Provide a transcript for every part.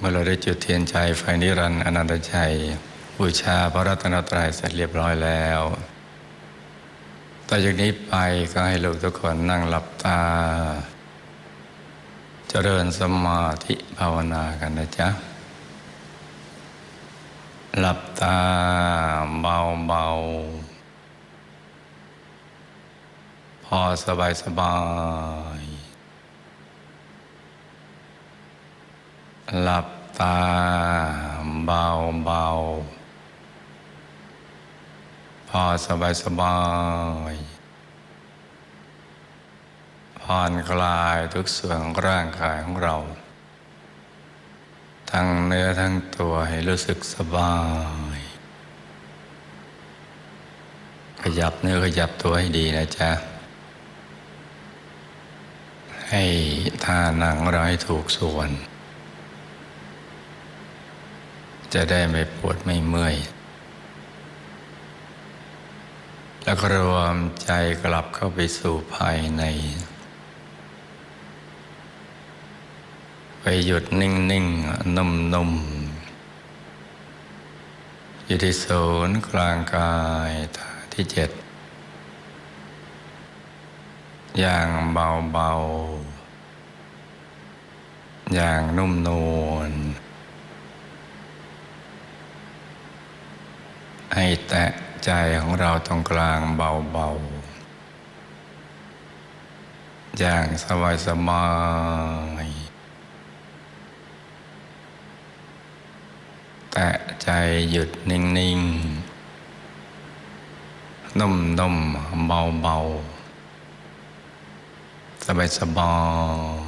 เมื่อเราได้จุดเทียนใจไฟนิรันดร์อนันตชัยบูชาพระรัตนตรัยเสร็จเรียบร้อยแล้วต่อจากนี้ไปก็ให้ลูกทุกคนนั่งหลับตา เจริญสมาธิภาวนากันนะจ๊ะ หลับตาเบาเบาๆพอสบายสบาย หลับตาเบาเบาพอสบายสบายๆผ่อนคลายทุกส่วนของร่างกายของเรา ทั้งเนื้อทั้งตัวให้รู้สึกสบาย ขยับเนื้อขยับตัวให้ดีนะจ๊ะ ให้ท่านั่งของเราให้ถูกส่วน จะได้ไม่ปวดไม่เมื่อย แล้วก็รวมใจกลับเข้าไปสู่ภายใน ไปหยุดนิ่งนิ่งนุ่มนุ่มอยู่ที่ศูนย์กลางกายฐานที่เจ็ดอย่างเบาเบาๆอย่างนุ่มนวล ให้แตะใจของเราตรงกลางเบาๆ อย่างสบายสบายแตะใจหยุดนิ่งๆ นุ่มๆ เบาๆ สบายๆ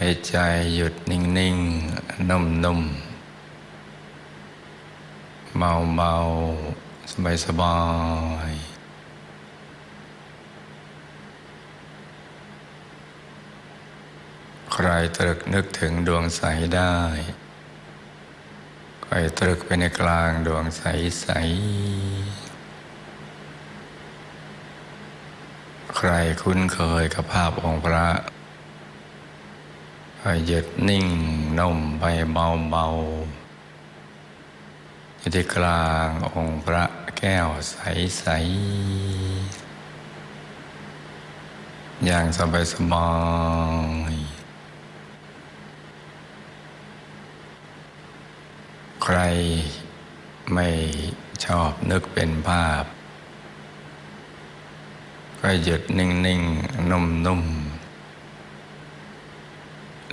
ให้ใจหยุดนิ่งๆ นุ่มๆ เบาๆ สบายๆใครตรึกนึกถึงดวงใสได้ใครตรึกไปในกลางดวงใสใส ใครคุ้นเคยกับภาพองค์พระ ให้หยุดนิ่งนุ่มไปเบาเบาๆอยู่ที่กลางองค์พระแก้วใส ๆ อย่างสบายสบายใครไม่ชอบนึกเป็นภาพ ก็หยุดนิ่ง ๆ นุ่ม ๆ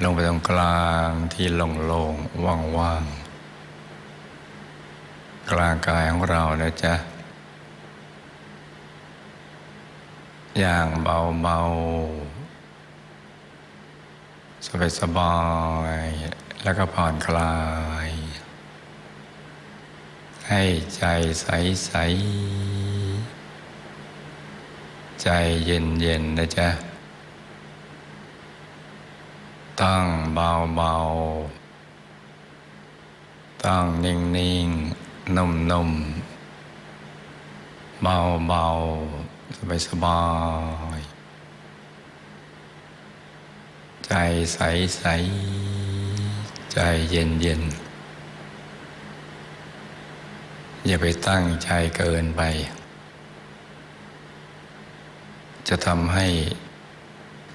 ลงไปตรงกลางที่โล่งๆว่างๆกลางกายของเรานะจ๊ะ อย่างเบาๆ สบายๆแล้วก็ผ่อนคลาย ให้ใจใส ๆ ใจเย็น ๆ นะจ๊ะ ตั้งเบาเบาๆต้งนิ่งนิ่งนุ่มนุ่มเบาเบาสบายสบาย ใจใสใสใจเย็นเย็นอย่าไปตั้งใจเกินไป จะทำให้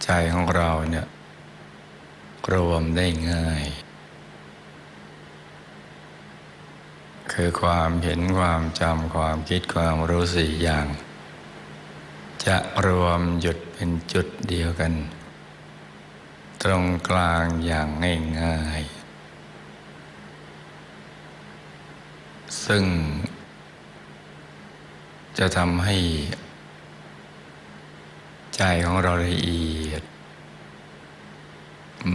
ใจของเราเนี่ย รวมได้ง่าย คือความเห็นความจำความคิดความรู้สี่อย่าง จะรวมหยุดเป็นจุดเดียวกัน ตรงกลางอย่างง่ายๆ ซึ่ง จะทำให้ ใจของเราละเอียด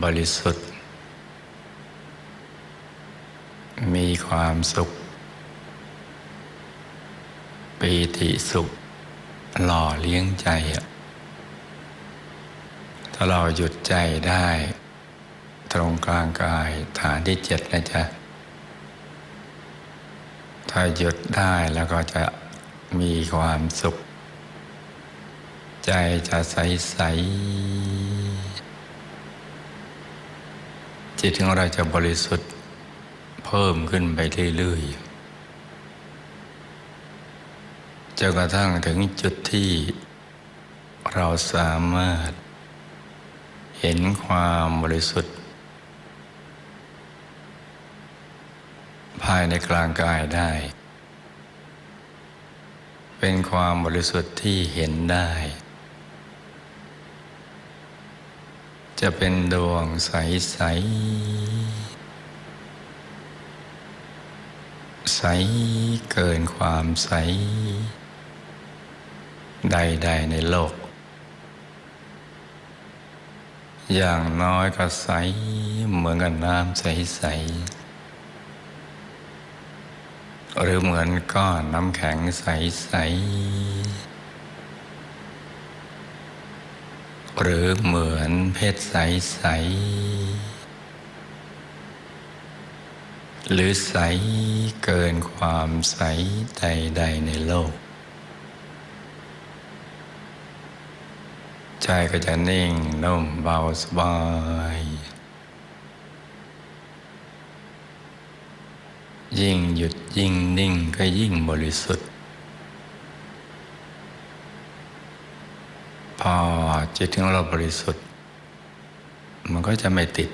บริสุทธิ์ มีความสุข ปีติสุข หล่อเลี้ยงใจ ถ้าเราหยุดใจได้ ตรงกลางกายฐานที่เจ็ดนะจ๊ะ ถ้าหยุดได้แล้วก็จะมีความสุข ใจจะใสใส จิตของเราจะบริสุทธิ์เพิ่มขึ้นไปเรื่อยๆจนกระทั่งถึงจุดที่เราสามารถเห็นความบริสุทธิ์ ภายในกลางกายได้ เป็นความบริสุทธิ์ที่เห็นได้ จะเป็นดวงใสใสใสเกินความใส ใด ๆ ในโลก อย่างน้อยก็ใสเหมือนกับน้ำใส ๆ หรือเหมือนก้อนน้ำแข็งใส ๆ หรือเหมือนเพชรใส ๆ หรือใสเกินความใสใด ๆ ในโลก ใจก็จะนิ่งนุ่มเบาสบาย ยิ่งหยุดยิ่งนิ่งก็ยิ่งบริสุทธิ์ พอ จิตของเราบริสุทธิ์ มันก็จะไม่ติด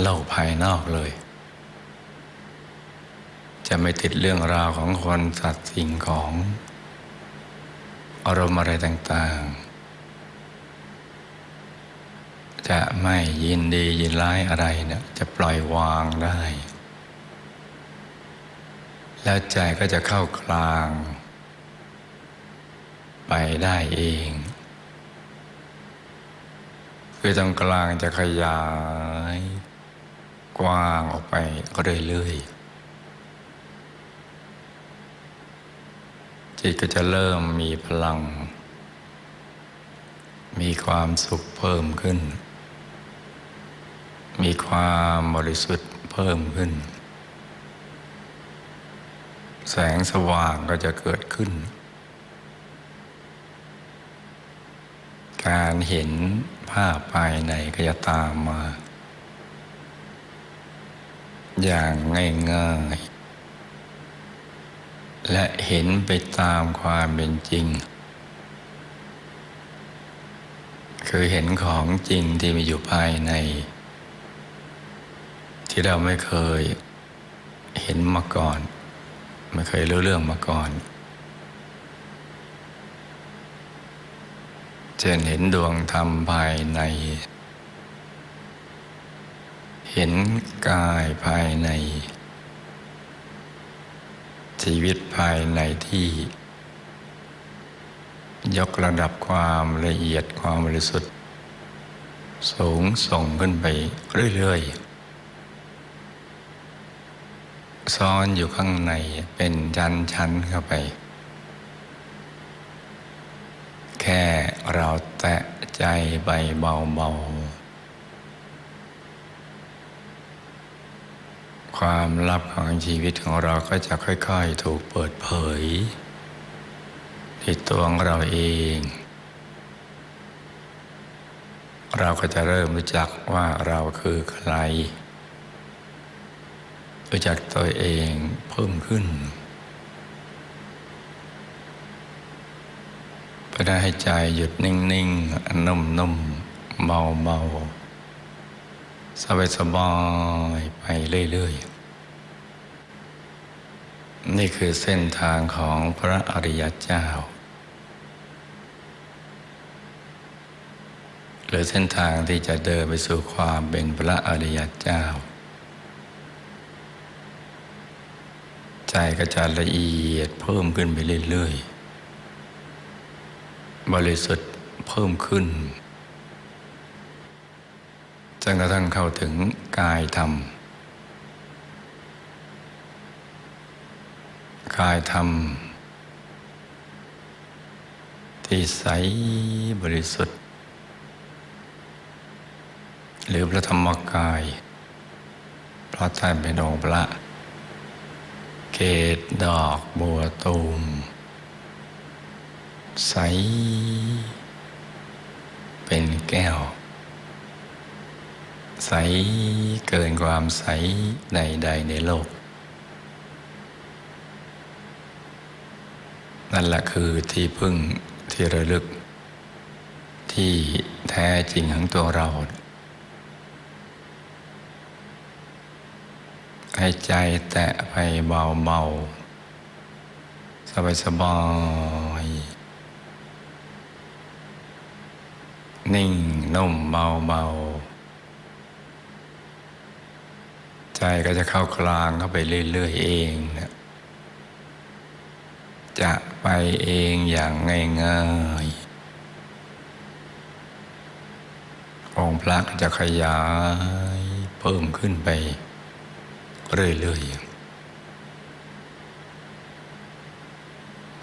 โลกภายนอกเลย จะไม่ติดเรื่องราวของคนสัตว์สิ่งของอารมณ์อะไรต่างๆ จะไม่ยินดียินร้ายอะไรเนี่ยจะปล่อยวางได้ แล้วใจก็จะเข้ากลาง ไปได้เอง คือตรงกลางจะขยาย กว้างออกไปก็เรื่อยๆจิตก็จะเริ่มมีพลัง มีความสุขเพิ่มขึ้น มีความบริสุทธิ์เพิ่มขึ้น แสงสว่างก็จะเกิดขึ้น การเห็นภาพภายในก็จะตามมา อย่างง่ายๆ และเห็นไปตามความเป็นจริง คือเห็นของจริงที่มีอยู่ภายใน ที่เราไม่เคยเห็นมาก่อน ไม่เคยรู้เรื่องมาก่อน เช่นเห็นดวงธรรมภายใน เห็นกายภายใน ชีวิตภายในที่ ยกระดับความละเอียดความบริสุทธิ์ สูงส่งขึ้นไปเรื่อยๆซ้อนอยู่ข้างในเป็นชั้นชั้นเข้าไป แค่ เราแตะใจใบเบาๆ ความลับของชีวิตของเราก็จะค่อยๆ ถูกเปิดเผยที่ตัวของเราเอง เราก็จะเริ่มรู้จักว่าเราคือใคร รู้จักตัวเองเพิ่มขึ้น ได้ให้ใจหยุดนิ่งๆ นุ่มๆ เบาๆ สบายๆ ไปเรื่อยๆ นี่คือเส้นทางของพระอริยเจ้า หรือเส้นทางที่จะเดินไปสู่ความเป็นพระอริยเจ้า ใจก็จะละเอียดเพิ่มขึ้นไปเรื่อยๆ บริสุทธิ์เพิ่มขึ้นจนกระทั่งเข้าถึงกายธรรม กายธรรม ที่ใสบริสุทธิ์ หรือพระธรรมกายเพราะท่านเป็นองค์พระ เกตดอกบัวตูม ใส เป็นแก้ว ใสเกินความใสใด ๆ ในโลก นั่นแหละคือที่พึ่งที่ระลึก ที่แท้จริงของตัวเรา ให้ใจแตะไปเบา ๆ สบาย ๆ นิ่งนุ่มเบาๆใจก็จะเข้ากลางเข้าไปเรื่อยๆเองนะจะไปเองอย่างง่ายๆองค์พระจะขยายเพิ่มขึ้นไปเรื่อยๆ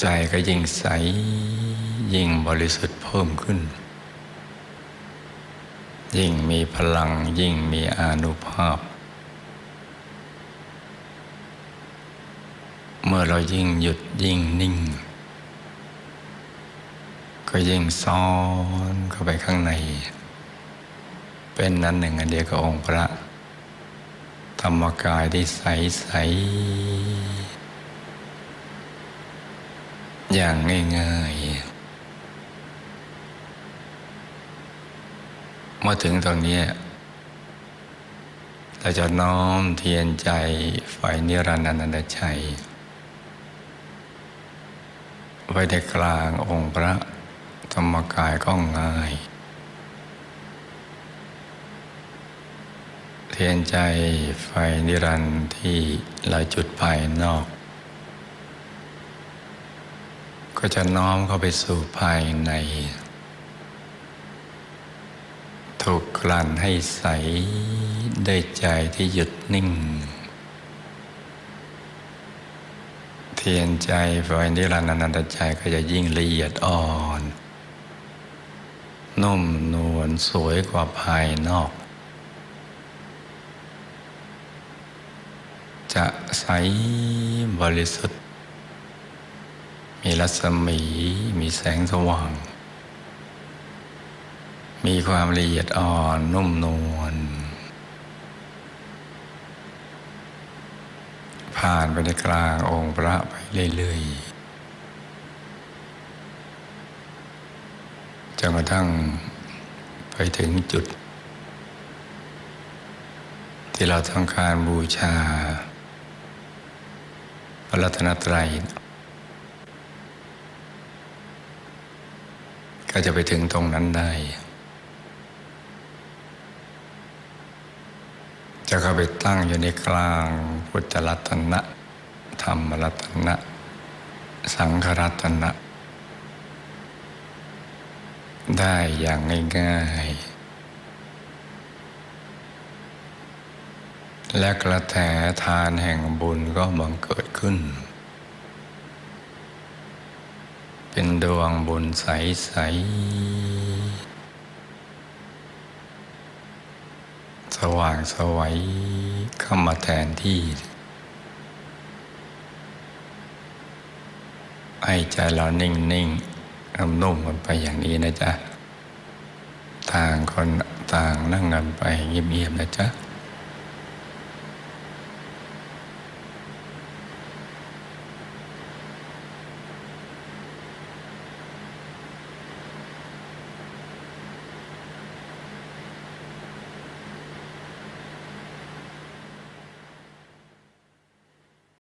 ใจก็ยิ่งใส ยิ่งบริสุทธิ์เพิ่มขึ้น ยิ่งมีพลังยิ่งมีอานุภาพ เมื่อเรายิ่งหยุดยิ่งนิ่ง ก็ยิ่งซ้อนเข้าไปข้างใน เป็นนั้นหนึ่งอันเดียวกับองค์พระ ธรรมกายที่ใสใสอย่างง่ายๆเมื่อถึงตรงนี้เราจะน้อมเทียนใจฝ่ายนิรันดรนันตชัย ไว้ในกลางองค์พระธรรมกายก็ง่าย เทียนใจไฟนิรันดร์ที่เราจุดภายนอก ก็จะน้อมเข้าไปสู่ภายใน ถูกกลั่นให้ใสได้ใจที่หยุดนิ่ง เทียนใจไฟนิรันดร์นันตใจก็จะยิ่งละเอียดอ่อน นุ่มนวลสวยกว่าภายนอก จะใสบริสุทธิ์ มีรัศมีมีแสงสว่าง มีความละเอียดอ่อนนุ่มนวลผ่านไปในกลางองค์พระไปเรื่อยๆจนกระทั่งไปถึงจุด ที่เราต้องการบูชาพระรัตนตรัยก็จะไปถึงตรงนั้นได้ จะเข้าไปตั้งอยู่ในกลางพุทธรัตนะ ธรรมรัตนะ สังฆรัตนะ ได้อย่างง่ายๆ และกระแสทานแห่งบุญก็บังเกิดขึ้น เป็นดวงบุญใสๆ สว่างสวัยเข้ามาแทนที่ ให้ใจเรานิ่งนิ่งนุ่มๆกันไปอย่างนี้นะจ๊ะ ต่างคนต่างนั่งกันไปเงียบๆนะจ๊ะ